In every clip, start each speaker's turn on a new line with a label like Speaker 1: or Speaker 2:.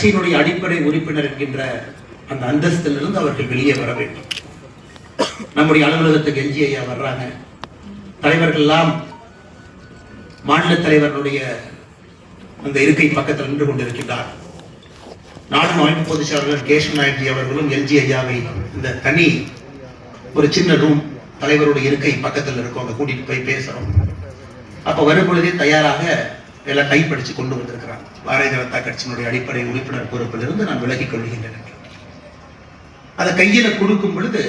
Speaker 1: கட்சியினுடைய அடிப்படை உறுப்பினர் என்கின்ற அந்த அந்தஸ்திலிருந்து அவர்கள் வெளியே வர வேண்டும். நம்முடைய அலுவலகத்துக்கு எல்ஜி ஐயா வர்றாங்க. தலைவர்கள் எல்லாம் மாநில தலைவர்களுடைய அந்த இருக்கை பக்கத்தில் நின்று கொண்டிருக்கின்றார். நானும் அமைப்பு பொதுச் செயலாளர் கேஷவ் நாயக்ஜி அவர்களும் எல்ஜி ஐயாவை இந்த தனி ஒரு சின்ன ரூம் தலைவருடைய இருக்கை பக்கத்தில் இருக்கும். அங்க கூட்டிட்டு போய் பேசுறோம். அப்ப வரும் பொழுதே தயாராக எல்லாம் கைப்படிச்சு கொண்டு வந்திருக்கிறாங்க பாரதிய ஜனதா கட்சியினுடைய அடிப்படை உறுப்பினர் பொறுப்பிலிருந்து நான் விலகிக் கொள்கின்றேன். அதை கையில கொடுக்கும் பொழுது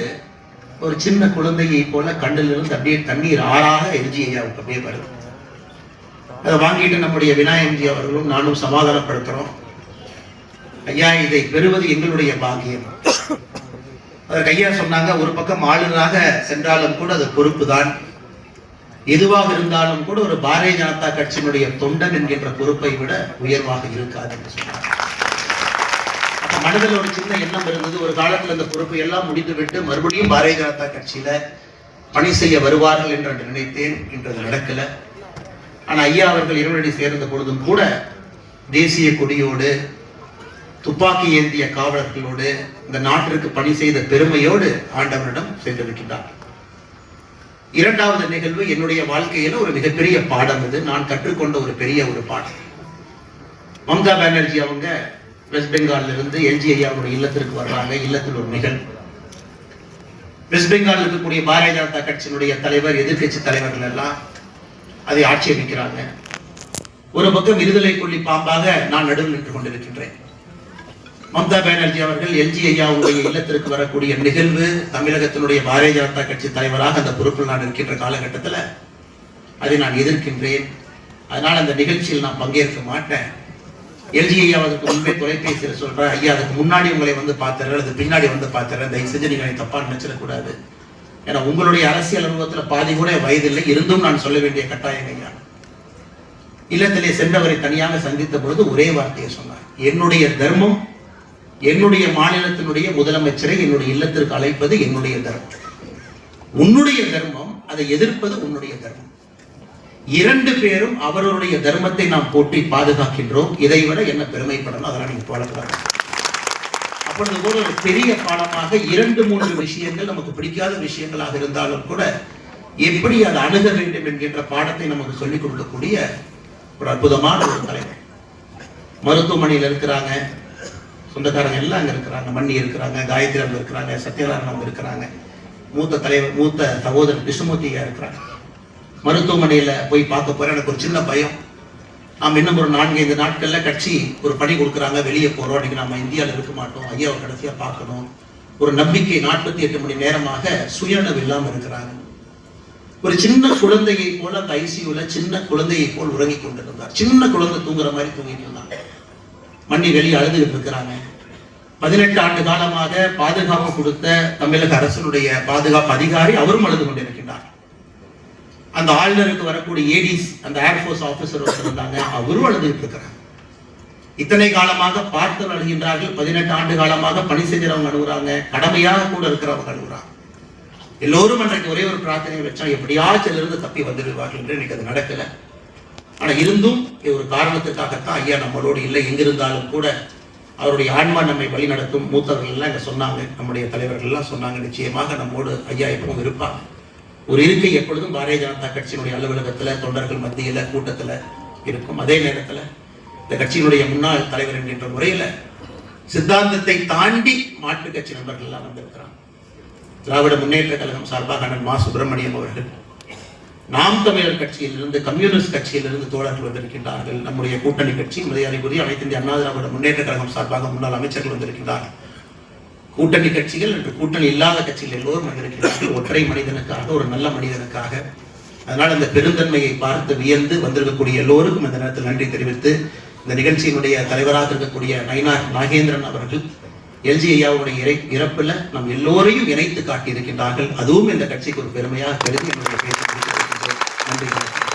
Speaker 1: ஒரு சின்ன குழந்தையை போல கண்ணிலிருந்து அப்படியே தண்ணீர் ஆறாக எல்ஜி ஐயாவுக்கு அப்படியே வருது அதை வாங்கிட்டு நம்முடைய விநாயகம்ஜி அவர்களும் நானும் சமாதானப்படுத்துறோம். ஐயா இதை பெறுவது எங்களுடைய பாக்கியம். அதற்கு ஐயா சொன்னாங்க ஒரு பக்கம் ஆளுநராக சென்றாலும் கூட அது பொறுப்பு தான் எதுவாக இருந்தாலும் கூட ஒரு பாரதிய ஜனதா கட்சியினுடைய தொண்டன் என்கின்ற பொறுப்பை விட உயர்வாக இருக்காது என்று சொன்னார் அப்ப மனதில் ஒரு சின்ன எண்ணம் இருந்தது. ஒரு காலத்துல அந்த பொறுப்பை எல்லாம் முடிந்துவிட்டு மறுபடியும் பாரதிய ஜனதா கட்சியில பணி செய்ய வருவார்கள் என்று நினைத்தேன். என்றது அது நடக்கல. ஆனா ஐயா அவர்கள் இருவரடி சேர்ந்த பொழுதும் கூட தேசிய கொடியோடு துப்பாக்கி ஏந்திய காவலர்களோடு இந்த நாட்டிற்கு பணி செய்த பெருமையோடு ஆண்டவரிடம் சென்றிருக்கின்றார் இரண்டாவது நிகழ்வு என்னுடைய வாழ்க்கையில ஒரு மிகப்பெரிய பாடம் இது நான் கற்றுக்கொண்ட ஒரு பெரிய ஒரு பாடம். மம்தா பானர்ஜி அவங்க வெஸ்ட் பெங்கால்ல இருந்து எல்ஜி ஐயாவுடைய இல்லத்திற்கு வர்றாங்க இல்லத்தில் ஒரு நிகழ்வு வெஸ்ட் பெங்கால் இருக்கக்கூடிய பாரதிய ஜனதா கட்சியினுடைய தலைவர் எதிர்க்கட்சி தலைவர்கள் எல்லாம் அதை ஆட்சேபிக்கிறாங்க ஒரு பக்கம் விடுதலை கொள்ளி பாம்பாக நான் நடுவில் நின்று கொண்டிருக்கின்றேன். மம்தா பானர்ஜி அவர்கள் எல்ஜி ஐயாவுடைய இல்லத்திற்கு வரக்கூடிய நிகழ்வு தமிழகத்தினுடைய பாரதிய ஜனதா கட்சி தலைவராக அந்த பொறுப்பில் நான் இருக்கின்ற காலகட்டத்தில் அதை நான் எதிர்க்கின்றேன். அதனால் அந்த நிகழ்ச்சியில் நான் பங்கேற்க மாட்டேன். எல்ஜி ஐயா அதுக்கு முன்பே தொலைபேசியில் சொல்றேன் ஐயா அதுக்கு முன்னாடி உங்களை வந்து பார்த்துறேன் அது பின்னாடி வந்து பார்த்துறேன் தயவு செஞ்சு நீங்கள் தப்பாக நினைச்சிடக்கூடாது. ஏன்னா உங்களுடைய அரசியல் அனுபவத்தில் பாதி கூட வயதில்லை இருந்தும் நான் சொல்ல வேண்டிய கட்டாயம் ஐயா இல்லத்திலே சென்றவரை தனியாக சந்தித்த பொழுது ஒரே வார்த்தையை சொன்னார். என்னுடைய தர்மம் என்னுடைய மாநிலத்தினுடைய முதலமைச்சரை என்னுடைய இல்லத்திற்கு அழைப்பது என்னுடைய தர்மம். உன்னுடைய தர்மம் அதை எதிர்ப்பது உன்னுடைய தர்மம். இரண்டு பேரும் அவர்களுடைய தர்மத்தை நாம் போற்றி பாதுகாக்கின்றோம். இதை விட என்ன பெருமைப்படணும் அதெல்லாம் நீங்க போடக்கூடாது. அப்பொழுது கூட ஒரு பெரிய பாடமாக இரண்டு மூன்று விஷயங்கள் நமக்கு பிடிக்காத விஷயங்களாக இருந்தாலும் கூட எப்படி அதை அணுக வேண்டும் என்கின்ற பாடத்தை நமக்கு சொல்லிக் கொடுக்கக்கூடிய ஒரு அற்புதமான ஒரு தலைவர். மருத்துவமனையில் இருக்கிறாங்க. சொந்தக்காரங்க எல்லாம் அங்க இருக்கிறாங்க. மண்ணி இருக்கிறாங்க காயத்ரி அவங்க இருக்கிறாங்க சத்யநாராயணன் அவங்க இருக்கிறாங்க. மூத்த தலைவர் மூத்த சகோதரர் கிருஷ்ணமூர்த்தி இருக்கிறாங்க. மருத்துவமனையில போய் பார்க்க போகிறேன் எனக்கு ஒரு சின்ன பயம். நாம் இன்னும் ஒரு நான்கு ஐந்து நாட்கள்ல கட்சி ஒரு பணி கொடுக்குறாங்க. வெளியே போறோம். அன்றைக்கி நம்ம இந்தியாவில் இருக்க மாட்டோம். ஐயாவை கடைசியாக பார்க்கணும். ஒரு நம்பிக்கை நாற்பத்தி எட்டு மணி நேரமாக சுயநலம் இல்லாம இருக்கிறாங்க. ஒரு சின்ன குழந்தையை போல அந்த ஐசியூல சின்ன குழந்தையை போல் உறங்கி கொண்டிருந்தார். சின்ன குழந்தை தூங்குற மாதிரி தூங்கிட்டு இருந்தாங்க. மண்ணி வெளியே அழுதுகிட்டு இருக்கிறாங்க. பதினெட்டு ஆண்டு காலமாக பாதுகாப்பு கொடுத்த தமிழக அரசனுடைய பாதுகாப்பு அதிகாரி அவரும் அழுது கொண்டிருக்கின்றார். அந்த ஆளுநருக்கு வரக்கூடிய ஏடிஸ் அந்த ஏர்ஃபோர்ஸ் ஆபீசர் இருந்தாங்க அவரும் அழுதுகிட்டு இருக்கிறார். இத்தனை காலமாக பார்த்து அழுகின்றார்கள் பதினெட்டு ஆண்டு காலமாக பணி செஞ்சவங்க அழுகுறாங்க கடமையாக கூட இருக்கிறவங்க அழுகுறாங்க. எல்லோரும் அன்றைக்கு ஒரே ஒரு பிரார்த்தனை வச்சா எப்படியாச்சும் இருந்து தப்பி வந்துடுவார்கள் என்று இன்னைக்கு அது நடக்கலை. ஆனால் இருந்தும் ஒரு காரணத்துக்காகத்தான் ஐயா நம்மளோடு இல்லை. எங்கிருந்தாலும் கூட அவருடைய ஆன்மா நம்மை வழி நடத்தும் மூத்தவர்கள் எல்லாம் சொன்னாங்க. நம்முடைய தலைவர்கள்லாம் சொன்னாங்க. நிச்சயமாக நம்மோடு ஐயா எப்பவும் இருப்பாங்க. ஒரு இருக்கை எப்பொழுதும் பாரதிய ஜனதா கட்சியினுடைய அலுவலகத்தில் தொண்டர்கள் மத்தியில் கூட்டத்தில் இருக்கும். அதே நேரத்தில் இந்த கட்சியினுடைய முன்னாள் தலைவர் என்கின்ற முறையில் சித்தாந்தத்தை தாண்டி மாற்றுக் கட்சி நண்பர்கள்லாம் வந்திருக்கிறாங்க. திராவிட முன்னேற்ற கழகம் சார்பாக அண்ணன் மா சுப்பிரமணியம் அவர்கள் நாம் தமிழர் கட்சியிலிருந்து கம்யூனிஸ்ட் கட்சியிலிருந்து தோழர்கள் வந்திருக்கின்றார்கள். நம்முடைய கூட்டணி கட்சி மரியாதைக்குரிய அனைத்து இந்திய அண்ணா திராவிட முன்னேற்ற கழகம் சார்பாக முன்னாள் அமைச்சர்கள் வந்திருக்கின்றார்கள். கூட்டணி கட்சிகள் என்று கூட்டணி இல்லாத கட்சிகள் எல்லோரும் வந்திருக்கிறார்கள் ஒற்றை மனிதனுக்காக ஒரு நல்ல மனிதனுக்காக. அதனால் அந்த பெருந்தன்மையை பார்த்து வியந்து வந்திருக்கக்கூடிய எல்லோருக்கும் இந்த நேரத்தில் நன்றி தெரிவித்து இந்த நிகழ்ச்சியினுடைய தலைவராக இருக்கக்கூடிய நயினார் நாகேந்திரன் அவர்கள் எல்ஜி ஐயாவுடைய இறை இறப்பில் நம் எல்லோரையும் இணைத்து காட்டியிருக்கின்றார்கள். அதுவும் இந்த கட்சிக்கு ஒரு பெருமையாக கருதி என்னுடைய பேச்சு நன்றி